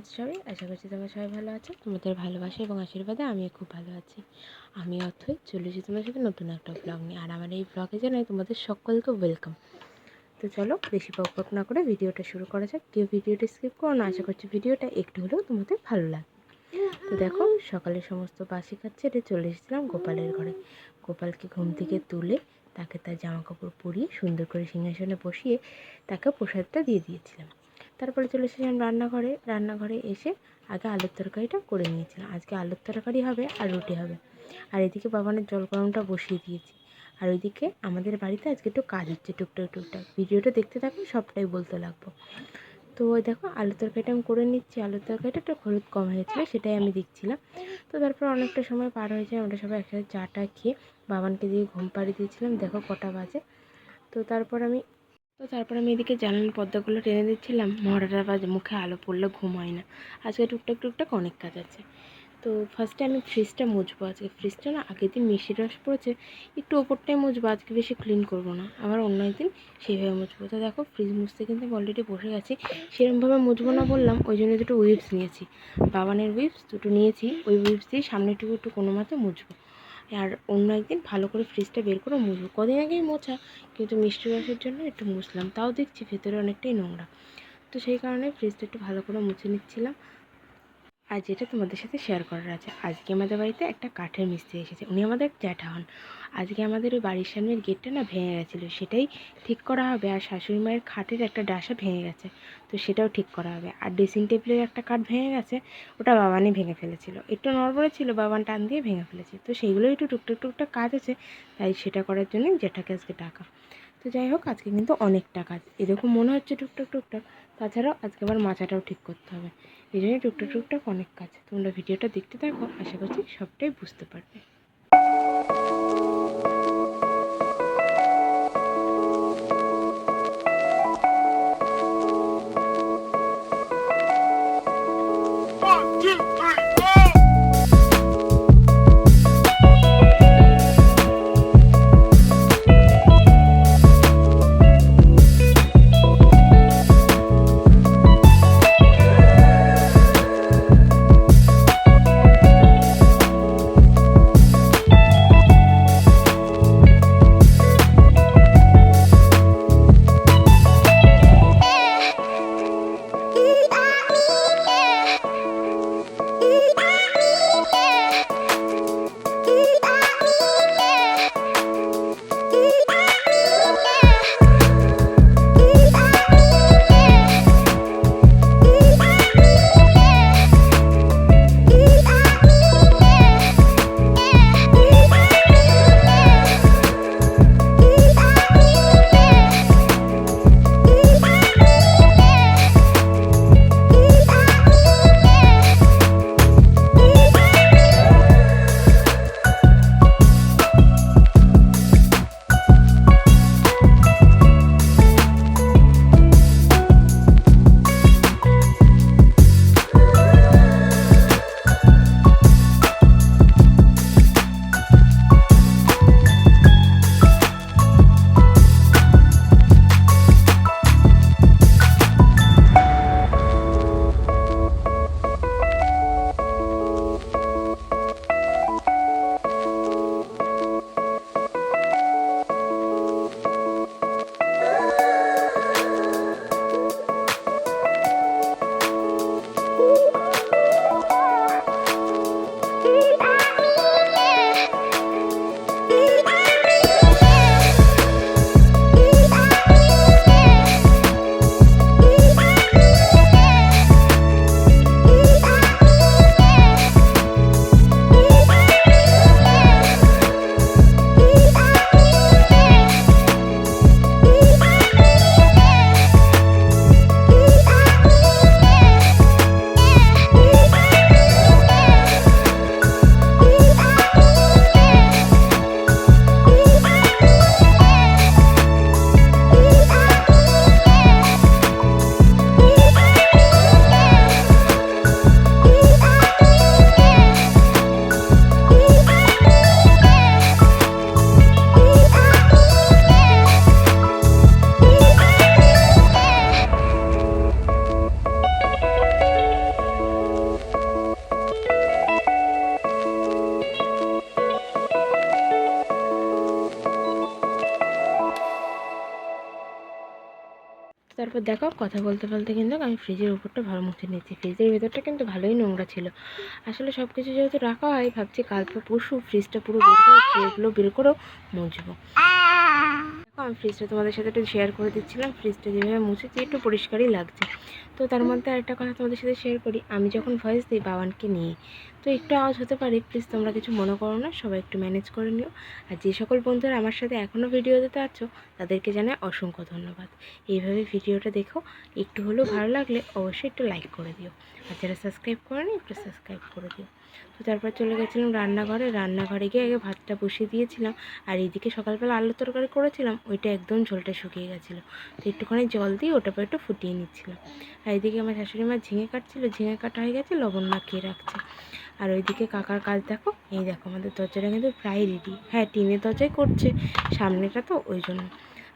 আছো সবাই? আশা করছি তোমরা সবাই ভালো আছো। তোমাদের ভালোবাসা এবং আশীর্বাদে আমি খুব ভালো আছি। আমি অথই চলেছি তোমার সাথে নতুন একটা ব্লগ নিয়ে। আর আমার এই ব্লগে জানাই তোমাদের সকলকে ওয়েলকাম তো চলো, বেশি বক না করে ভিডিওটা শুরু করা যাক। কেউ ভিডিওটা স্কিপ করো না, আশা করছি ভিডিওটা একটু হলেও তোমাদের ভালো লাগবে। তো দেখো, সকালে সমস্ত বাসি খাচ্ছে এটা চলে এসেছিলাম গোপালের ঘরে। গোপালকে ঘুম থেকে তুলে তাকে তার জামা কাপড় পরিয়ে সুন্দর করে সিংহাসনে বসিয়ে তাকে প্রসাদটা দিয়ে দিয়েছিলাম। তারপরে চলে এসেছিলাম রান্নাঘরে। রান্নাঘরে এসে আগে আলুর তরকারিটা করে নিয়েছিলাম। আজকে আলুর তরকারি হবে আর রুটি হবে। আর এদিকে বাবানের জল গরমটা বসিয়ে দিয়েছি। আর ওইদিকে আমাদের বাড়িতে আজকে একটু কাজ হচ্ছে টুকটাক টুকটাক। ভিডিওটা দেখতে থাকো সবটাই বলতে লাগবো। তো ওই দেখো, আলুর তরকারিটা আমি করে নিচ্ছি। আলুর তরকারিটা একটু হলুদ কম হয়েছিল, সেটাই আমি দিচ্ছিলাম তো তারপর অনেকটা সময় পার হয়ে যায়, আমরা সবাই একসাথে চাটা খেয়ে বাবানকে দিয়ে ঘুম পাড়িয়ে দিয়েছিলাম। দেখো কটা বাজে। তো তারপর আমি তো তারপর আমি এদিকে জানালার পর্দাগুলো টেনে দিচ্ছিলাম। মরাটার বা মুখে আলো পড়লে ঘুম হয় না। আজকে টুকটাক টুকটাক অনেক কাজ আছে। তো ফার্স্টে আমি ফ্রিজটা মুছবো। আজকে ফ্রিজটা না আগের দিন মিষ্টি রস পড়েছে, একটু ওপরটাই মুছবো। আজকে বেশি ক্লিন করব না। আবার অন্য একদিন সেইভাবে মুছবো। তো দেখো ফ্রিজ মুছতে কিন্তু আমি অলরেডি বসে গেছি। সেরকমভাবে মুছবো না বললাম, ওই জন্য দুটো উইপস নিয়েছি। বাবানের উইপস দুটো নিয়েছি। ওই উইপস দিয়ে সামনেটুকু একটু কোনো মতে মুছবো। আর অন্য একদিন ভালো করে ফ্রিজটা বের করে মুছবো কদিন আগেই মোছা, কিন্তু মিষ্টি রসের জন্য একটু মুছলাম। তাও দেখছি ভেতরে অনেকটাই নোংরা। তো সেই কারণে ফ্রিজটা একটু ভালো করে মুছে নিচ্ছিলাম। আর যেটা তোমাদের সাথে শেয়ার করার আছে। আজকে আমাদের বাড়িতে একটা কাঠের মিস্ত্রি এসেছে। উনি আমাদের জ্যাঠা হন। আজকে আমাদের ওই বাড়ির সামনের গেটটা না ভেঙে গেছিল। সেটাই ঠিক করা হবে আর শাশুড়ি মায়ের খাটের একটা ডাসা ভেঙে গেছে। তো সেটাও ঠিক করা হবে। আর ড্রেসিং টেবিলের একটা কাঠ ভেঙে গেছে। ওটা বাবানই ভেঙে ফেলেছিল। একটু নড়বড়ে ছিল, বাবান টান দিয়ে ভেঙে ফেলেছে। তো সেইগুলো একটু টুকটাক টুকটাক কাজ আছে। তাই সেটা করার জন্য জ্যাঠাকে আজকে ডাকা। তো যাই হোক, আজকে কিন্তু অনেকটা কাজ। এরকম মনে হচ্ছে টুকটাক টুকটাক। তাছাড়াও আজকে আবার মাচাটাও ঠিক করতে হবে। এই জন্য টুকটাক টুকটাক অনেক কাজ। তোমরা ভিডিওটা দেখতে থাকো, আশা করছি সবটাই বুঝতে পারবে। তারপর দেখো কথা বলতে বলতে কিন্তু আমি ফ্রিজের উপরটা ভালো মুছে নিচ্ছি ফ্রিজের ভেতরটা কিন্তু ভালোই নোংরা ছিল। আসলে সব কিছু যেহেতু রাখা হয়, ভাবছি কাল পর পরশু ফ্রিজটা পুরো বের করে ট্রেগুলো বের করেও মুছবো। আমি ফ্রিজটা তোমাদের সাথে একটু শেয়ার করে দিচ্ছিলাম। ফ্রিজটা যেভাবে মুছেছি, একটু পরিষ্কারই লাগছে। তো তার মধ্যে আরেকটা কথা তোমাদের সাথে শেয়ার করি। আমি যখন ভয়েস দিই বাবানকে নিয়ে, তো একটু আওয়াজ হতে পারে প্লিজ তোমরা কিছু মনে করো না, সবাই একটু ম্যানেজ করে নিও। আর যে সকল বন্ধুরা আমার সাথে এখনও ভিডিও দিতে আছো, তাদেরকে জানাই অসংখ্য ধন্যবাদ। এইভাবে ভিডিওটা দেখো, একটু হলেও ভালো লাগলে অবশ্যই একটু লাইক করে দিও। আর যারা সাবস্ক্রাইব করেনি, একটু সাবস্ক্রাইব করে দিও। তো তারপর চলে গেছিলাম রান্নাঘরে। রান্নাঘরে গিয়ে আগে ভাতটা বসিয়ে দিয়েছিলাম আর এইদিকে সকালবেলা আলু তরকারি করেছিলাম, ওইটা একদম ঝোলটা শুকিয়ে গেছিল। তো একটুখানি জল দিয়ে ওটা পর একটু ফুটিয়ে নিচ্ছিলাম। আর এইদিকে আমার শাশুড়ি মা ঝিঙে কাটছিল, ঝিঙে কাটা হয়ে গেছে, লবণ মাখিয়ে রাখছে। আর ওইদিকে কাকার কাজ দেখো, এই দেখো আমাদের দরজাটা কিন্তু প্রায় রেডি হ্যাঁ টিনের দরজাই করছে, সামনেটা তো ওই জন্য।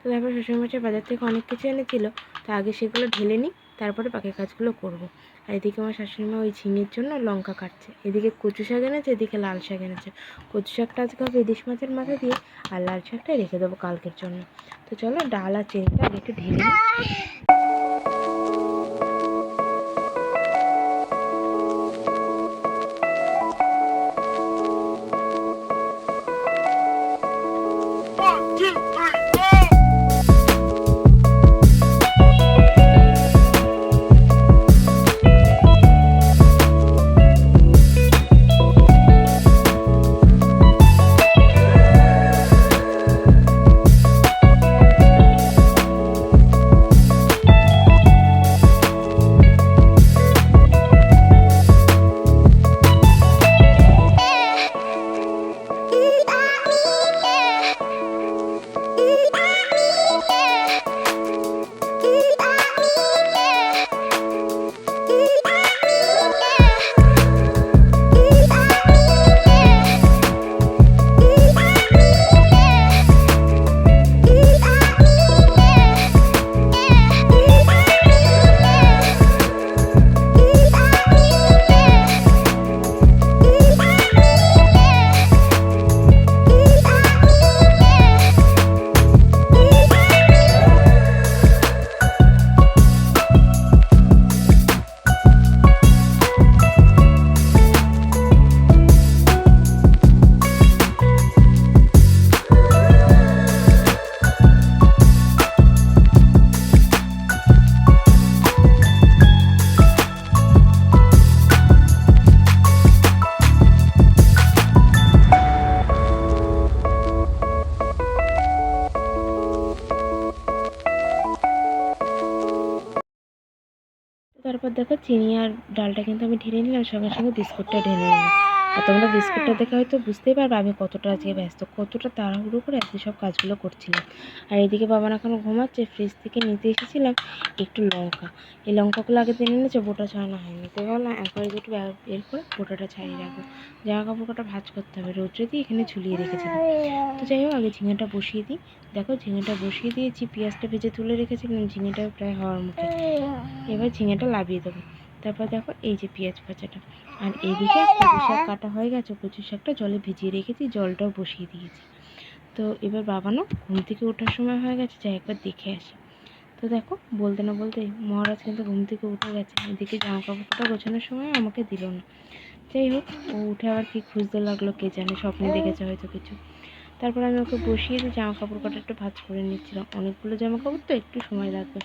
তো তারপর শ্বশুরমশাই বাজার থেকে অনেক কিছু এনেছিল, তো আগে সেগুলো ঢেলে নিই তারপরে বাকি কাজগুলো করব। আর এদিকে আমার শাশুড়ি মা ওই ঝিঙের জন্য লঙ্কা কাটছে। এদিকে কচু শাক এনেছে, এদিকে লাল শাক এনেছে। কচু শাকটা আজকে হবে ইলিশ মাছের মাথা দিয়ে, আর লাল শাকটা রেখে দেবো কালকের জন্য। তো চলো ডাল আর চেনটা একটু ঢেলে তারপর দেখো চিনি আর ডালটা কিন্তু আমি ঢেলে নিলাম সঙ্গে সঙ্গে বিস্কুটটা ঢেলে নিলাম। আর তোমরা বিস্কুটটা দেখে হয়তো বুঝতেই পারবে আমি কতটা আজকে ব্যস্ত, কতটা তাড়াহুড়ো করে আজকে সব কাজগুলো করছিলাম। আর এদিকে বাবা না এখন ঘুমাচ্ছে ফ্রিজ থেকে নিতে এসেছিলাম একটু লঙ্কা। এই লঙ্কাগুলো আগে দিন এনেছে, বোটা ছাড়ানো হয়নি। তো ভাবলাম একবার একটু বের করে বোটাটা ছাড়িয়ে রাখব। জামা কাপড় কটা ভাজ করতে হবে, রোদ্রে দিয়ে এখানে ঝুলিয়ে রেখেছিলাম তো যাই হোক, আগে ঝিঙেটা বসিয়ে দিই। দেখো ঝিঙেটা বসিয়ে দিয়েছি, পেঁয়াজটা ভেজে তুলে রেখেছিলাম, ঝিঙেটা প্রায় হওয়ার মুখে এবার ঝিঙেটা লাভিয়ে দেবো। তারপর দেখো এই যে পেঁয়াজ ভাজাটা। আর এইদিকে কচু শাক কাটা হয়ে গেছে কচু শাকটা জলে ভিজিয়ে রেখেছি, জলটাও বসিয়ে দিয়েছি। তো এবার বাবানো ঘুম থেকে ওঠার সময় হয়ে গেছে, যাই একবার দেখে আসি। তো দেখো, বলতে না বলতে মহারাজ কিন্তু ঘুম থেকে উঠে গেছে, এদিকে জামা কাপড়টা গোছানোর সময় আমাকে দিল না। যাই হোক, ও উঠে আবার কি খুঁজতে লাগল কে জানে, স্বপ্নে দেখেছে হয়তো কিছু। তারপর আমি ওকে বসিয়ে জামা কাপড় কটা একটু ভাঁজ করে নিচ্ছিলাম। অনেকগুলো জামা কাপড় তো একটু সময় লাগবে।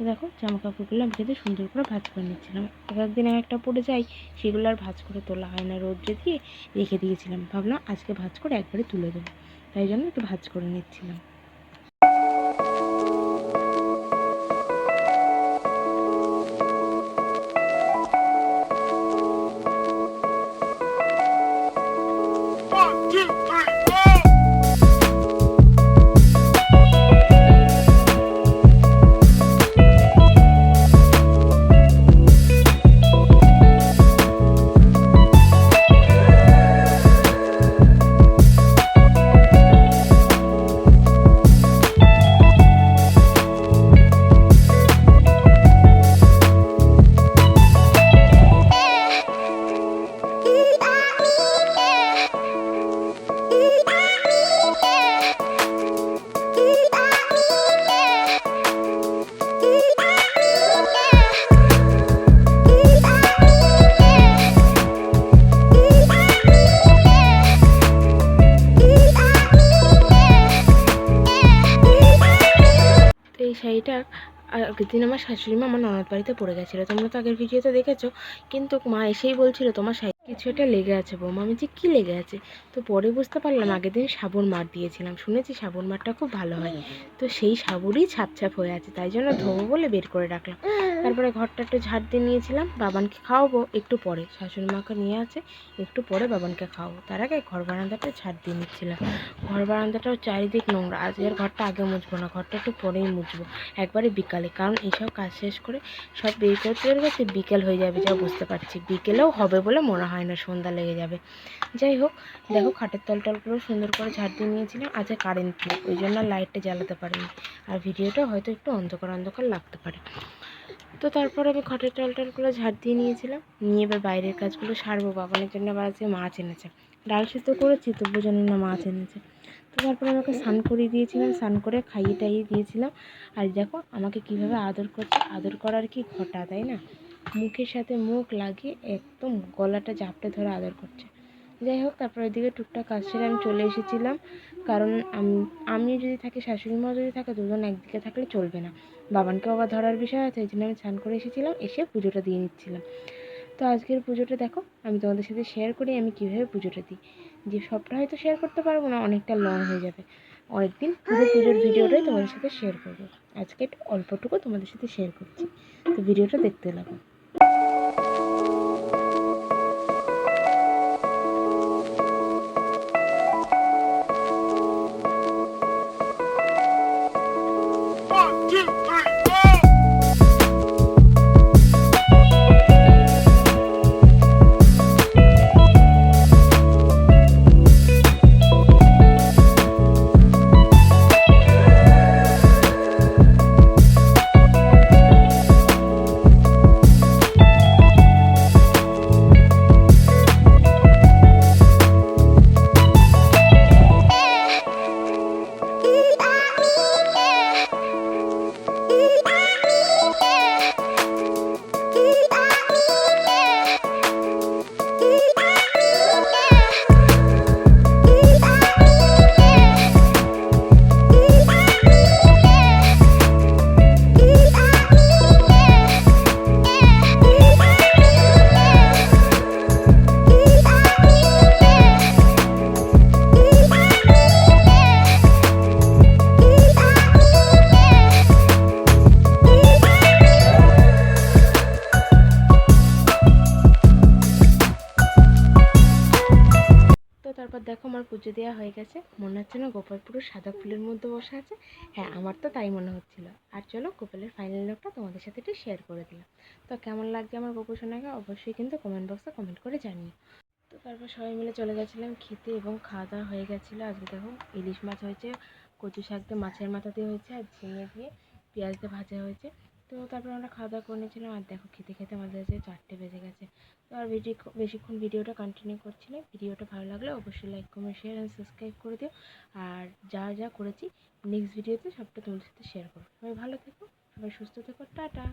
তো দেখো জামা কাপড়গুলো আমি কিন্তু সুন্দর করে ভাঁজ করে নিচ্ছিলাম। এক একদিন এক একটা পড়ে যাই, সেগুলো আর ভাঁজ করে তোলা হয় না। রোদ্রে দিয়ে রেখে দিয়েছিলাম। ভাবলাম আজকে ভাঁজ করে একবারে তুলে দেবো। তাই জন্য একটু ভাঁজ করে নিচ্ছিলাম। মেয়েটার আগের দিন আমার শাশুড়ি মা আমার ননদ বাড়িতে পড়ে গেছিল, তোমরা তো আগের ভিডিওতে দেখেছ। কিন্তু মা এসেই বলছিল তোমার শাড়ি কিছু একটা লেগে আছে বৌমা। আমি যে কী লেগে আছে? তো পরে বুঝতে পারলাম আগের দিন সাবুন মার দিয়েছিলাম। শুনেছি সাবুন মারটা খুব ভালো হয়। তো সেই সাবুরই ছাপ ছাপ হয়ে আছে তাই জন্য ধোবো বলে বের করে রাখলাম। তারপরে ঘরটা একটু ঝাড় দিয়ে নিয়েছিলাম বাবানকে খাওয়াবো একটু পরে। শাশুড়ি মাকে নিয়ে আছে একটু পরে বাবানকে খাওয়াবো। তার আগে ঘর বারান্দাটা ঝাড় দিয়ে নিচ্ছিলাম। ঘর বারান্দাটাও চারিদিক নোংরা আজ আজকের ঘরটা আগে মুছবো না ঘরটা একটু পরেই মুছবো একবারে বিকালে। কারণ এইসব কাজ শেষ করে সব বের করতে বের করতে বিকেল হয়ে যাবে যা বুঝতে পারছি। বিকেলেও হবে বলে মনে হয় না সন্ধ্যা লেগে যাবে। যাই হোক, দেখো খাটের তল টলগুলো সুন্দর করে ঝাড় দিয়ে নিয়েছিলাম, আজকে কারেন্ট নেই, ওই জন্য লাইটটা জ্বালাতে পারিনি। আর ভিডিওটা হয়তো একটু অন্ধকার অন্ধকার লাগতে পারে। তো তারপর আমি খাটের টল টলগুলো ঝাড় দিয়ে নিয়েছিলাম, নিয়ে এবার বাইরের কাজগুলো সারবো, বাবানের জন্য আবার আজকে মাছ এনেছে। ডাল সিদ্ধ করেছি তবু জানি না মাছ এনেছে। তো তারপরে আমাকে স্নান করিয়ে দিয়েছিলাম, স্নান করে খাইয়ে টাইয়ে দিয়েছিলাম। আর দেখো, আমাকে কীভাবে আদর করছে, আদর করার কি ঘটা, তাই না? মুখের সাথে মুখ লাগিয়ে একদম গলাটা জাপটে ধরে আদর করছে। যাই হোক, তারপর ওইদিকে টুকটাক কাজ সেরে আমি চলে এসেছিলাম। কারণ আমি যদি থাকি শাশুড়ি মা যদি থাকে, দুজন একদিকে থাকলে চলবে না। বাবানকে আবার ধরার বিষয় আছে এই জন্য আমি স্নান করে এসেছিলাম, এসে পুজোটা দিয়ে নিচ্ছিলাম। তো আজকের পুজোটা দেখো, আমি তোমাদের সাথে শেয়ার করি, আমি কীভাবে পুজোটা দিই। যে সবটা হয়তো শেয়ার করতে পারব না, অনেকটা লং হয়ে যাবে। অনেকদিন পুরো পুজোর ভিডিওটাই তোমাদের সাথে শেয়ার করব। আজকে অল্পটুকু তোমাদের সাথে শেয়ার করছি। তো ভিডিওটা দেখতে লাগো। পুজো দেওয়া হয়ে গেছে। মনে হচ্ছে না গোপাল পুরো সাদা ফুলের মধ্যে বসে আছে। হ্যাঁ আমার তো তাই মনে হচ্ছিল। আর চলো, গোপালের ফাইনাল লুকটা তোমাদের সাথে একটু শেয়ার করে দিলাম। তো কেমন লাগছে আমার গোপু সোনাকে? অবশ্যই কিন্তু কমেন্ট বক্সে কমেন্ট করে জানিও। তো তারপর সবাই মিলে চলে গেছিলাম খেতে এবং খাওয়া দাওয়া হয়ে গেছিল। আজকে দেখো ইলিশ মাছ হয়েছে, কচু শাক দিয়ে মাছের মাথা দিয়ে হয়েছে, আর ঝিঙে দিয়ে পেঁয়াজ দিয়ে ভাজা হয়েছে। তো তারপর আমরা খাওয়া দাওয়া করে নিয়েছিলাম আর দেখো খেতে খেতে আমাদের কাছে চারটে বেজে গেছে। তো আর বেশি বেশিক্ষণ ভিডিওটা কন্টিনিউ করছি না। ভিডিওটা ভালো লাগলে অবশ্যই like comment share and subscribe করে দিও। আর যা যা করেছি নেক্সট ভিডিওতে সবটা তোমাদের সাথে শেয়ার করব। সবাই ভালো থেকো, সবাই সুস্থ থেকো, টাটা।